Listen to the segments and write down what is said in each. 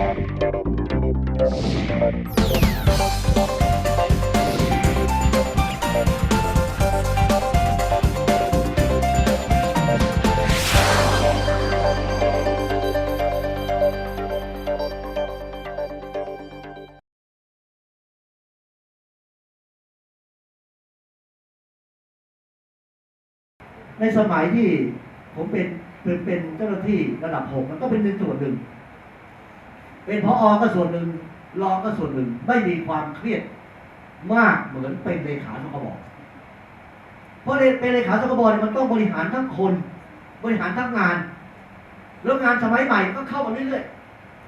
ในสมัยที่ผมเป็นเป็นเป็นเจ้าหน้าที่ระดับหกมันก็เป็นหนึ่งส่วนหนึ่ง เป็นพออก็ส่วนหนึ่งรองก็ส่วนหนึ่ง ไม่มีความเครียดมากเหมือนเป็นเลขาสกบเพราะเป็นเลขาสกบมันต้องบริหารทั้งคน บริหารทั้งงาน แล้วงานสมัยใหม่ก็เข้ามาเรื่อย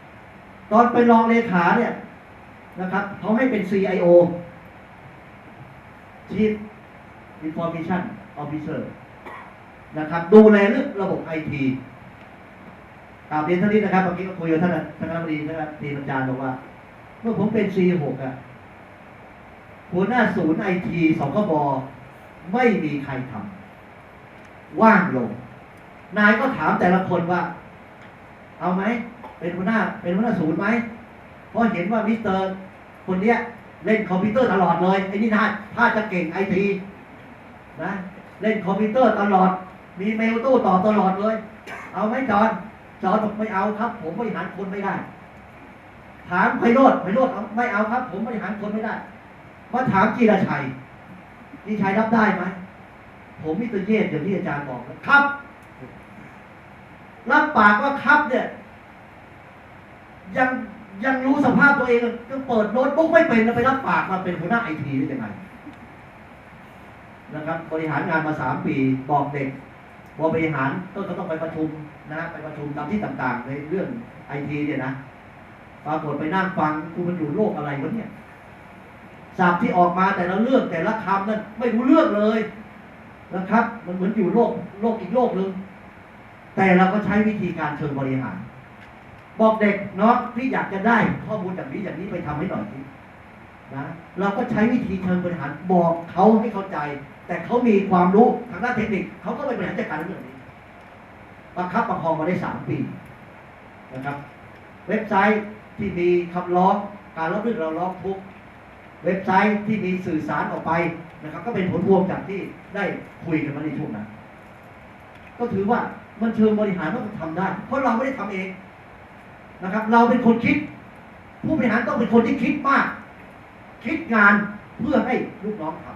ๆตอนไปรองเลขาเนี่ยนะครับเขาให้เป็น CIO Chief Information Officer นะครับ ดูแลเรื่องระบบไอที กราบเรียนท่านี้นะครับเมื่อกี้ก็คุยกับท่านท่านคณะบดีนะครับทีมอาจารย์บอกว่า เมื่อผมเป็น C6 อะหัวหน้าศูนย์ไอทีสกบไม่มีใครทำว่างลง นายก็ถามแต่ละคนว่า เอาไหม เป็นหัวหน้า เป็นหัวหน้าศูนย์ไหมเพราะเห็นว่ามิสเตอร์คนเนี้ย เล่นคอมพิวเตอร์ตลอดเลยไอ้นี่น่าถ้าจะเก่งไอทีนะ เล่นคอมพิวเตอร์ตลอด มีเมลตู้ต่อตลอดเลย เอาไหมจอน จอนบอกไม่เอาครับ ผมบริหารคนไม่ได้ ถามไพโรธไพโรธเอาไม่เอาครับ ผมบริหารคนไม่ได้มาถามจีรชัยจีรชัยรับได้ไหมผมมิเตรเยศอย่างที่อาจารย์บอกนะครับ รับปากว่าครับเนี่ย ยังยังรู้สภาพตัวเองก็เปิดโน้ตบุ๊กไม่เป็นแล้วไปรับปากมาเป็นหัวหน้าไอทีได้ยังไงนะครับ บริหารงานมาสามปีบอกเด็กพอบริหารก็ก็ต้องไปประชุม นะไปประชุมตามที่ต่างๆ ในเรื่องไอทีเนี่ยนะปรากฏไปนั่งฟังกูมันอยู่โลกอะไรวะเนี่ยศัพท์ที่ออกมาแต่ละเรื่องแต่ละคำนั้นไม่รู้เรื่องเลยนะครับ มันเหมือนอยู่โลกโลกอีกโลกหนึ่งแต่เราก็ใช้วิธีการเชิงบริหาร บอกเด็กเนาะพี่อยากจะได้ข้อมูลจากนี้อย่างนี้ไปทำให้หน่อยสินะเราก็ใช้วิธีเชิงบริหารบอกเขาให้เข้าใจ แต่เขามีความรู้ทางด้านเทคนิคเขาก็ไปบริหารจัดการเรื่องนี้ ประคับประคองมาได้สามปีนะครับ เว็บไซต์ที่มีคำร้องการร้องเรื่องเราร้องทุกข์เว็บไซต์ที่มีสื่อสารออกไปนะครับ ก็เป็นผลพวงจากที่ได้คุยกันมาในช่วงนั้น ก็ถือว่ามันเชิงบริหารมันทำได้ เพราะเราไม่ได้ทำเองนะครับ เราเป็นคนคิด ผู้บริหารต้องเป็นคนที่คิดมาก คิดงานเพื่อให้ลูกน้องท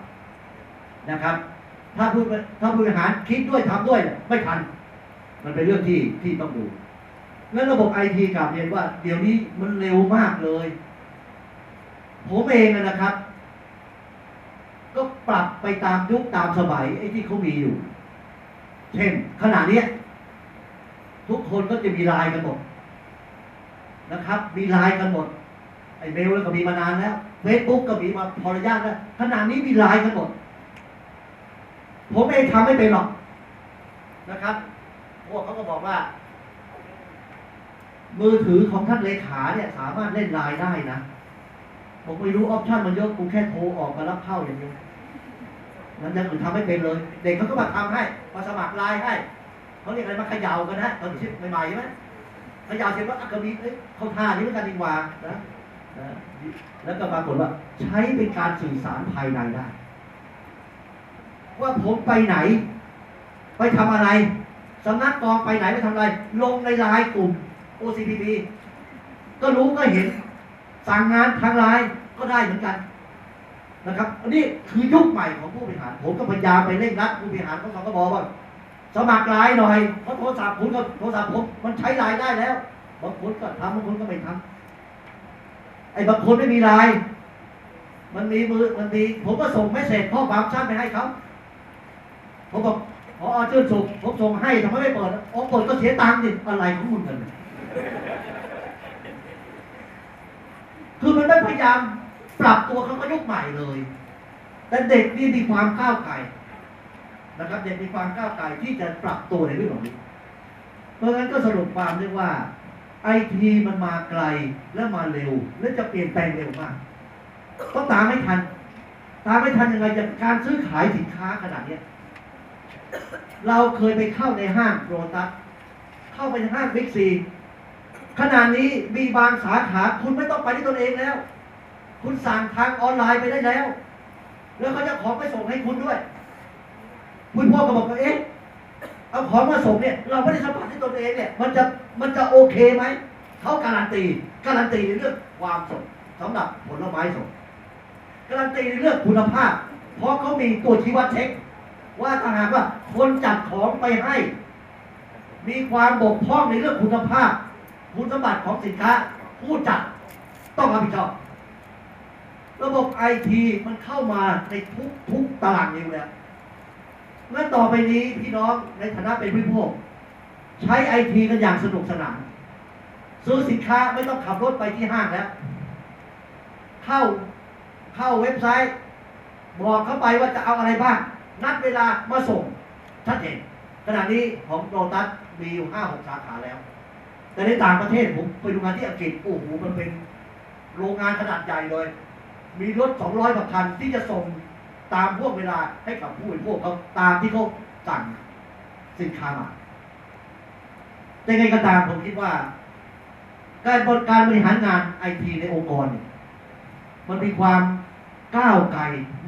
ำนะครับ ถ้าผู้ถ้าผู้บริหารคิดด้วยทำด้วยเนี่ยไม่ทัน มันเป็นเรื่องที่ที่ต้องดู แล้วระบบไอทีกลับเรียนว่า เดี๋ยวนี้มันเร็วมากเลย ผมเองนะครับ ก็ปรับไปตามยุคตามสมัยไอ้ที่เขามีอยู่ เช่นขณะนี้ทุกคนก็จะมีไลน์กันหมดนะครับ มีไลน์กันหมดไอ้เมลก็มีมานานแล้วเฟซบุ๊กก็มีมาพอระยะแล้วขณะนี้มีไลน์กันหมดผมเองทำไม่เป็นหรอกนะครับ พวกเขาก็บอกว่า มือถือของท่านเลขาเนี่ยสามารถเล่นไลน์ได้นะผมไม่รู้ออปชั่นมันเยอะกูแค่โทรออกมารับเข้าอย่างเดียวนั้นยังอื่นทำไม่เป็นเลย เด็กเขาก็มาทำให้มาสมัครไลน์ให้เขาเรียกอะไรมาขย่ากันนะตอนชิปใหม่ๆใช่ไหมขย่าเสร็จว่าอักกะมีเอ้ยเขาท่านี้เหมือนกันดีกว่านะนะแล้วก็ปรากฏว่า ใช้เป็นการสื่อสารภายในได้ ว่าผมไปไหน ไปทำอะไร สำนักกองไปไหนไปทำอะไร ลงในไลน์กลุ่ม OCPP ก็รู้ก็เห็น สั่งงานทางไลน์ก็ได้เหมือนกันนะครับอันนี้คือยุคใหม่ของผู้บริหาร ผมก็พยายามไปเร่งรัดผู้บริหารของสกบว่า สมัครไลน์หน่อยเพราะโทรศัพท์คุณก็โทรศัพท์ผมมันใช้ไลน์ได้แล้วบางคนก็ทำบางคนก็ไม่ทำไอ้บางคนไม่มีไลน์มันมีมือมันมีผมก็ส่งเมสเซจข้อความสั้นไปให้เขาผมบอก พอชื่นสุขผมส่งให้ทำไมไม่เปิดอ๋อเปิดก็เสียตังค์ดิอะไรของมึงกันเนี่ยคือมันไม่พยายามปรับตัวเขาก็ยุคใหม่เลย แต่เด็กนี่มีความก้าวไกลนะครับเด็กมีความก้าวไกลที่จะปรับตัวในเรื่องของนี้ เพราะงั้นก็สรุปความได้ว่าไอทีมันมาไกลและมาเร็ว และจะเปลี่ยนแปลงเร็วมากต้องตามไม่ทัน ตามไม่ทันยังไงจากการซื้อขายสินค้าขนาดเนี้ย เราเคยไปเข้าในห้างโรตัสเข้าไปในห้างบิ๊กซีขณะนี้มีบางสาขาคุณไม่ต้องไปที่ตนเองแล้ว คุณสั่งทางออนไลน์ไปได้แล้ว แล้วเขาจะของไปส่งให้คุณด้วย คุณพ่อก็บอกว่าเอ๊ะเอาของมาส่งเนี่ย เราไม่ได้สัมผัสที่ตนเองเนี่ย มันจะมันจะโอเคไหมเขาการันตีการันตีในเรื่องความสดสำหรับผลไม้สดการันตีในเรื่องคุณภาพ เพราะเขามีตัวชี้วัดเช็ค ว่าถ้าหากว่าคนจัดของไปให้ มีความบกพร่องในเรื่องคุณภาพ คุณสมบัติของสินค้า ผู้จัดต้องรับผิดชอบ ระบบไอทีมันเข้ามาในทุกทุกตารางนิ้วแล้วเมื่อต่อไปนี้พี่น้องในฐานะเป็นผู้บริโภคใช้ไอทีกันอย่างสนุกสนาน ซื้อสินค้าไม่ต้องขับรถไปที่ห้างแล้ว เข้าเข้าเว็บไซต์ บอกเข้าไปว่าจะเอาอะไรบ้าง นัดเวลามาส่งชัดเจนขณะนี้ของโรตัสมีอยู่ห้าหกสาขาแล้ว แต่ในต่างประเทศผมไปดูงานที่อังกฤษโอ้โหมันเป็นโรงงานขนาดใหญ่เลย มีรถสองร้อยกว่าคันที่จะส่งตามพวกเวลาให้กับผู้บริโภคเขาตามที่เขาสั่งสินค้ามาแต่ไงก็ตามผมคิดว่า การบริการบริหารงานไอทีในองค์กร มันมีความก้าวไกล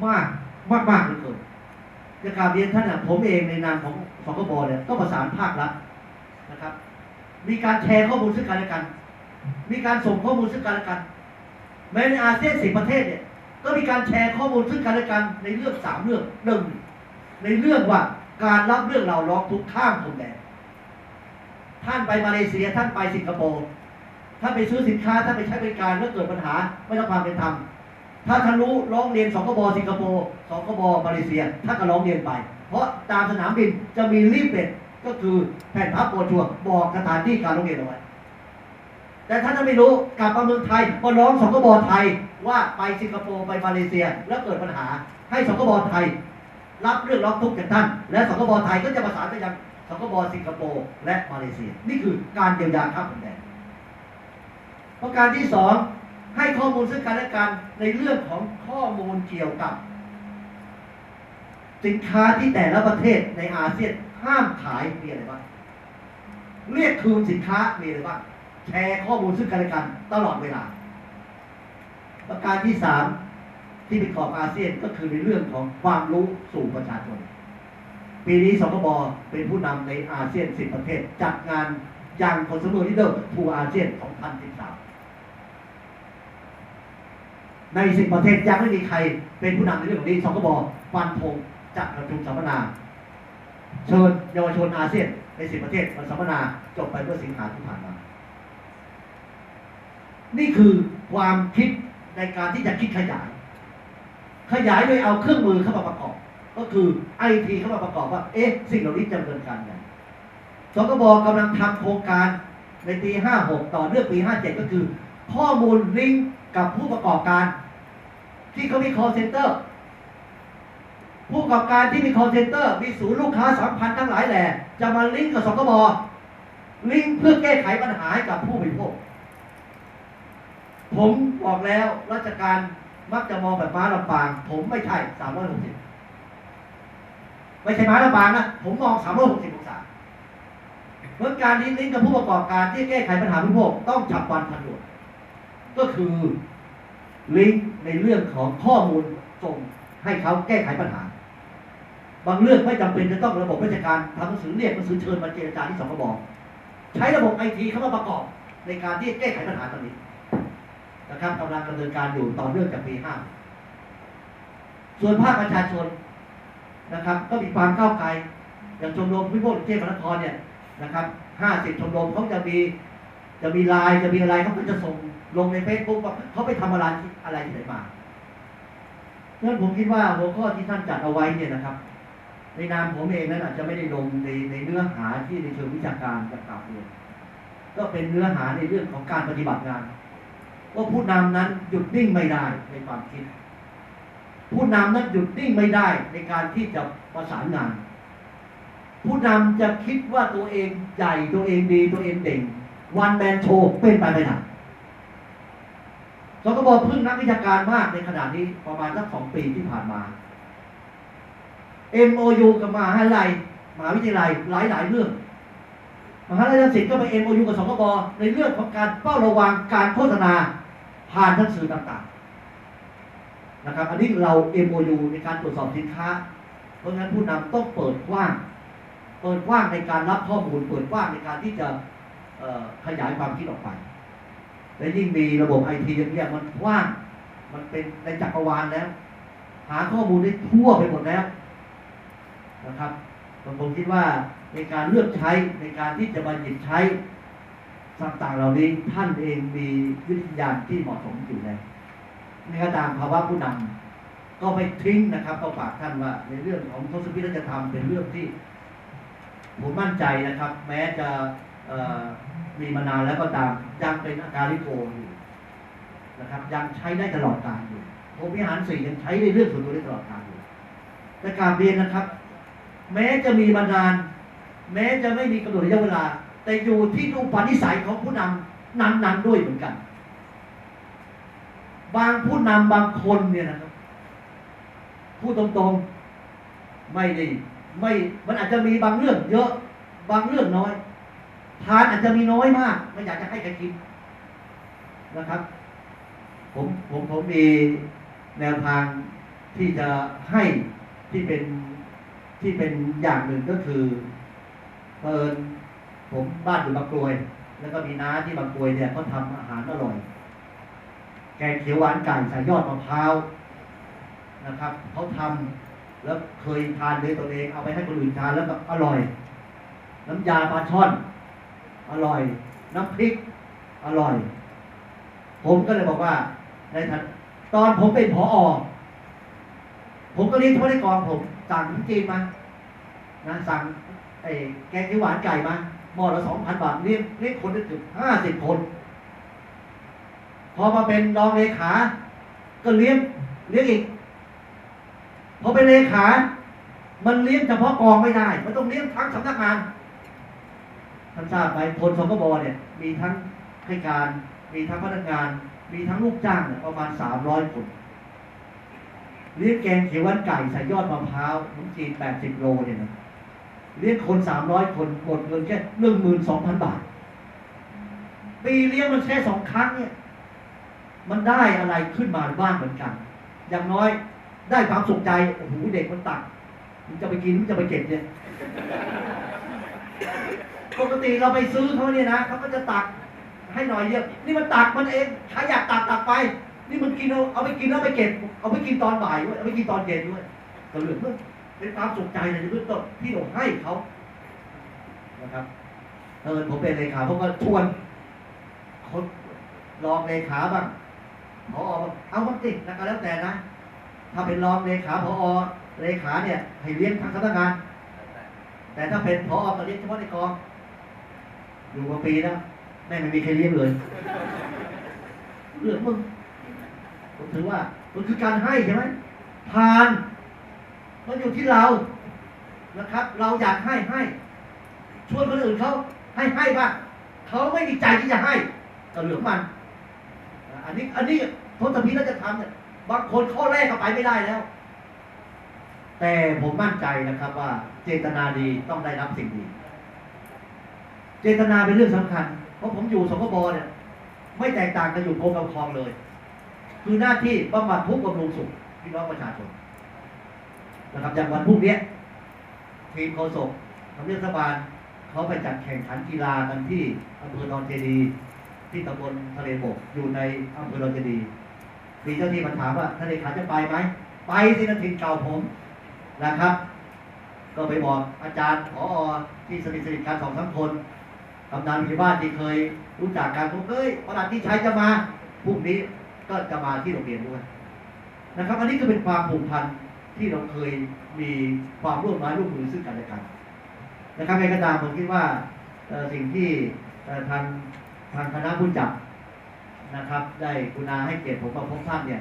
มากมากมากเหลือเกิน จะกราบเรียนท่านนะผมเองในนามของสกบเนี่ยก็ประสานภาครัฐนะครับ มีการแชร์ข้อมูลซึ่งกันและกัน มีการส่งข้อมูลซึ่งกันและกันแม้ในอาเซียนสิบประเทศเนี่ยก็มีการแชร์ข้อมูลซึ่งกันและกันในเรื่องสามเรื่องหนึ่งในเรื่องว่าการรับเรื่องเราร้องทุกข์ข้ามพรมแดนท่านไปมาเลเซียท่านไปสิงคโปร์ท่านไปซื้อสินค้าท่านไปใช้บริการแล้วเกิดปัญหาไม่รับความเป็นธรรม ถ้าท่านรู้ร้องเรียนสกบสิงคโปร์สกบมาเลเซียท่านก็ร้องเรียนไป เพราะตามสนามบินจะมีรีบเด็ดก็คือแผ่นพับโบรชัวบอกสถานที่การร้องเรียนเอาไว้แต่ถ้าท่านไม่รู้กลับมาเมืองไทยก็ร้องสกบไทยว่าไปสิงคโปร์ไปมาเลเซีย แล้วเกิดปัญหาให้สกบไทย รับเรื่องร้องทุกข์จากท่าน และสกบไทยก็จะประสานไปยังสกบสิงคโปร์และมาเลเซีย นี่คือการเยียวยาข้ามแดนประการที่สอง ให้ข้อมูลซึ่งกันและกันในเรื่องของข้อมูลเกี่ยวกับ สินค้าที่แต่ละประเทศในอาเซียนห้ามขายมีอะไรบ้างเรียกคืนสินค้ามีอะไรบ้างแชร์ข้อมูลซึ่งกันและกัน ตลอดเวลา ประการที่สามที่เป็นขอบอาเซียนก็คือในเรื่องของความรู้สู่ประชาชน ปีนี้สคบเป็นผู้นำในอาเซียน 10 ประเทศ จัดงานยังคอนซูเมอร์ลีเดอร์ทูอาเซียน 2013 ใน10ประเทศยังไม่มีใครเป็นผู้นำในเรื่องนี้สคบฟันธงจัดประชุมสัมมนา เชิญเยาวชนอาเซียนใน10ประเทศมาสัมมนาจบไปเมื่อสิงหาที่ผ่านมา นี่คือความคิดในการที่จะคิดขยาย ขยายโดยเอาเครื่องมือเข้ามาประกอบ ก็คือไอทีเข้ามาประกอบว่า เอ๊ะ สิ่งเหล่านี้จะดำเนินการอย่างสกบกำลังทำโครงการในปี 56 ต่อเนื่องปี 57 ก็คือ ข้อมูลลิงก์ กับผู้ประกอบการ ที่เขามี call center ผู้ประกอบการที่มี call center มีศูนย์ลูกค้าสัมพันธ์ทั้งหลายแหล่จะมาลิงก์กับสกบลิงก์เพื่อแก้ไขปัญหาให้กับผู้บริโภคผมบอกแล้วราชการมักจะมองแบบม้าลำปาง ผมไม่ใช่สามร้อยหกสิบไม่ใช่ม้าลำปางนะผมมองสามร้อยหกสิบองศาเมื่อการลิงก์กับผู้ประกอบการที่แก้ไขปัญหาผู้บริโภคต้องฉับพลันทันด่วน ก็คือลิงก์ในเรื่องของข้อมูลส่งให้เขาแก้ไขปัญหา บางเรื่องไม่จำเป็นจะต้องระบบราชการทำหนังสือเรียกหนังสือเชิญมาเจรจาที่สกบใช้ระบบไอทีเข้ามาประกอบในการที่แก้ไขปัญหาตรงนี้นะครับกำลังดำเนินการอยู่ต่อเนื่องจากปีห้าส่วนภาคประชาชนนะครับ ก็มีความก้าวไกลอย่างชมรมพิพากษาเทพมนครเนี่ยนะครับห้าสิบชมรมเขาจะมี จะมีไลน์จะมีอะไรเขาก็จะส่งลงในเฟซบุ๊กว่าเขาไปทำอะไรที่อะไรที่ไหนมาเพราะฉะนั้นผมคิดว่าหัวข้อที่ท่านจัดเอาไว้เนี่ยนะครับ ในนามผมเองนั้นอาจจะไม่ได้ลงในในเนื้อหาที่ในเชิงวิชาการจะกล่าวเรียนก็เป็นเนื้อหาในเรื่องของการปฏิบัติงาน ว่าผู้นำนั้นหยุดนิ่งไม่ได้ในความคิด ผู้นำนั้นหยุดนิ่งไม่ได้ในการที่จะประสานงาน ผู้นำจะคิดว่าตัวเองใหญ่ตัวเองดีตัวเองเด่ง วันแมนโชว์เป็นไปไม่ได้สกบพึ่งนักวิชาการมากในขณะนี้ประมาณสักสองปีที่ผ่านมา MOU กับมหาลัยมหาวิทยาลัยหลายหลายๆเรื่องมหาลัยรังสิตก็ไปเอ็มอยกับสคบในเรื่องของการเฝ้าระวังการโฆษณาผ่านทางสื่อต่างๆนะครับ อันนี้เรา MOU ในการตรวจสอบสินค้า เพราะฉะนั้นผู้นำต้องเปิดกว้าง เปิดกว้างในการรับข้อมูล เปิดกว้างในการที่จะ ขยายความคิดออกไป และยิ่งมีระบบไอทีอย่างเงี้ยมันกว้าง มันเป็นในจักรวาลแล้ว หาข้อมูลได้ทั่วไปหมดแล้วนะครับผมผมคิดว่าในการเลือกใช้ในการที่จะมาหยิบใช้ต่างๆเหล่านี้ท่านเองมีวิทยาที่เหมาะสมอยู่แล้วในก็ตามภาวะผู้นำก็ไม่ทิ้งนะครับก็ฝากท่านว่า ในเรื่องของทศพิธจะทำเป็นเรื่องที่ ผมมั่นใจนะครับ แม้จะ มีมานานแล้วก็ตามยังเป็นอาการลิโกอยู่นะครับ ยังใช้ได้ตลอดกาลอยู่ผมวิหารสี่ยังใช้ในเรื่องส่วนตัวได้ตลอดกาลอยู่แต่การเรียนนะครับ แม้จะมีมานาน แม้จะไม่มีกำหนดระยะเวลา แต่อยู่ที่อุปนิสัยของผู้นำนั้นๆด้วยเหมือนกัน บางผู้นำบางคนเนี่ยนะครับพูดตรงๆไม่ได้ไม่มันอาจจะมีบางเรื่องเยอะ บางเรื่องน้อย ทานอาจจะมีน้อยมาก ไม่อยากจะให้ใครกินนะครับ ผมผมผมมีแนวทางที่จะให้ที่เป็นที่เป็นอย่างหนึ่งก็คือเอิญผมบ้านอยู่บางกรวย แล้วก็มีน้าที่บางกรวยเนี่ยเขาทำอาหารอร่อย แกงเขียวหวานไก่ใส่ยอดมะพร้าวนะครับเขาทำแล้วเคยทานด้วยตัวเองเอาไปให้คนอื่นทานแล้วก็อร่อย น้ำยาปลาช่อน อร่อย น้ำพริก อร่อย ผมก็เลยบอกว่าในฐานตอนผมเป็นผออผมก็เรียนเฉพาะในกองผม สั่งจีนมานะสั่งไอ้แกงเขียวหวานไก่มาหม้อละสองพันบาทเรียกเรียกคนได้ถึงห้าสิบคน พอมาเป็นรองเลขา ก็เลี้ยงเลี้ยงอีก พอเป็นเลขา มันเลี้ยงเฉพาะกองไม่ได้ มันต้องเลี้ยงทั้งสำนักงาน ท่านทราบไหมพลสกบเนี่ยมีทั้งให้การ มีทั้งพนักงาน มีทั้งลูกจ้างเนี่ยประมาณสามร้อยคนเลี้ยงแกงเขียวหวานไก่ใส่ยอดมะพร้าวน้ำจีนแปดสิบโลเนี่ยนะเลี้ยงคนสามร้อยคนหมดเงินแค่หนึ่งหมื่นสองพันบาท ปีเลี้ยงมันแค่สองครั้งเนี่ย มันได้อะไรขึ้นมาบ้างเหมือนกัน อย่างน้อยได้ความสุขใจโอ้โหเด็กมันตักมันจะไปกินมันจะไปเก็บเนี่ย ปกติเราไปซื้อเขาเนี่ยนะเขาก็จะตักให้หน่อยเดียวนี่มันตักมันเองใครอยากตักตักไป นี่มันกินเอาเอาไปกินแล้วไปเก็บ เอาไปกินตอนบ่ายด้วยเอาไปกินตอนเย็นด้วยก็เหลือเพื่อเป็นความสุขใจในเรื่องต้นที่เราให้เขานะครับเออผมเป็นเลขาผมก็ชวนคนรองเลขาบ้างพอบ้างเอาบ้างสินะก็แล้วแต่นะ ถ้าเป็นรองเลขาพอเลขาเนี่ยให้เลี้ยงทางสำนักงาน แต่ถ้าเป็นพอก็เลี้ยงเฉพาะในกอง อยู่มาปีแล้วแม่ไม่มีใครเลี้ยงเลยเรื่อมึงผมถือว่ามันคือการให้ใช่ไหมทานมันอยู่ที่เรานะครับ เราอยากให้ให้ชวนคนอื่นเขาให้ให้บ้างเขาไม่มีใจที่จะให้ก็เหลือมัน อันนี้ อันนี้ทศพิธจะทำเนี่ยบางคนข้อแรกก็ไปไม่ได้แล้ว แต่ผมมั่นใจนะครับว่าเจตนาดีต้องได้รับสิ่งดี เจตนาเป็นเรื่องสำคัญ เพราะผมอยู่สกบเนี่ยไม่แตกต่างกันอยู่กรมการปกคองเลย คือหน้าที่บำบัดทุกข์บำรุงสุขพี่น้องประชาชนนะครับอย่างวันพรุ่งนี้ทีมโฆษกทำเนียบรัฐบาลเขาไปจัดแข่งขันกีฬากันที่อำเภอดอนเจดี ที่ตำบลทะเลบกอยู่ในอำเภอดอนเจดีมีเจ้าที่มาถามว่าท่านเลขาจะไปไหมไปที่นันทินเก่าผมนะครับ ก็ไปบอกอาจารย์ผอที่สนิทสนิทกันสองสามคน กำนันผู้ใหญ่บ้านที่เคยรู้จักกันผมเอ้ยประหลัดที่ใชัยจะมาพรุ่งนี้ก็จะมาที่โรงเรียนด้วยนะครับ อันนี้ก็เป็นความผูกพันที่เราเคยมีความร่วมไม้ร่วมมือซึ่งกันและกันนะครับในกระดาษผมคิดว่าสิ่งที่ทางทางคณะผู้จัดนะครับ ได้กุณาให้เกียรติผมมาพบท่านเนี่ย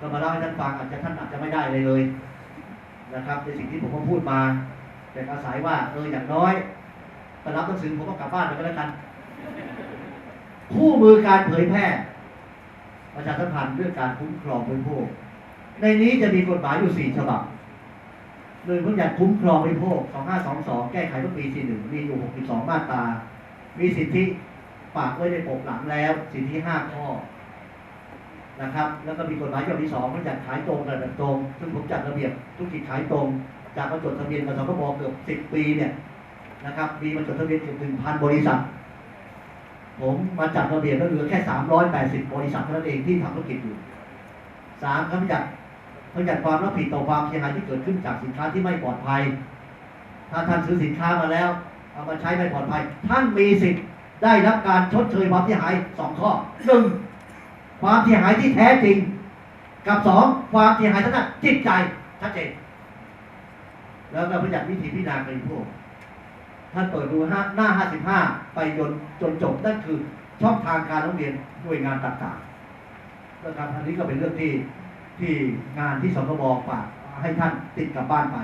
ก็มาเล่าให้ท่านฟังอาจจะท่านอาจจะไม่ได้เลยเลยนะครับในสิ่งที่ผมก็พูดมาแต่อาศัยว่าเอออย่างน้อย ไปรับหนังสือผมก็กลับบ้านไปก็แล้วกัน คู่มือการเผยแพร่ ประชาสัมพันธ์เรื่องการคุ้มครองบริโภค ในนี้จะมีกฎหมายอยู่สี่ฉบับหนึ่งพระบัญญัติคุ้มครองบริโภค 2522 แก้ไขเมื่อปี 41 มีอยู่ 62 มาตรา มีสิทธิฝากไว้ในปกหลังแล้ว สิทธิห้าข้อ นะครับ แล้วก็มีกฎหมายฉบับที่สองมันจัดขายตรงกันแบตรง ซึ่งผมจัดระเบียบธุรกิจขายตรง จากมาจดทะเบียนกับสคบเกือบสิบปีเนี่ย นะครับ มีมาจดทะเบียนเกือบถึงพันบริษัท ผมมาจัดระเบียบก็เหลือแค่สามร้อยแปดสิบบริษัทเท่านั้นเองที่ทำธุรกิจอยู่สามเขาจัดเขจัดความรับผิดต่อความเสียหายที่เกิดขึ้นจากสินค้าที่ไม่ปลอดภัย ถ้าท่านซื้อสินค้ามาแล้วเอามาใช้ไม่ปลอดภัย ท่านมีสิทธิ์ได้รับการชดเชยความเสียหายสองข้อหนึ่งความเสียหายที่แท้จริง กับสองความเสียหายทางด้านจิตใจชัดเจนแล้วก็ประหยัดวิธีพิจารณาเป็นพวก ท่านเปิดดูห้าหน้า 55 ไปจนจนจบนั่นคือช่องทางการร้องเรียนหน่วยงานต่างๆนะครับอันนี้ก็เป็นเรื่องที่ที่งานที่สคบฝากให้ท่านติดกลับบ้านไป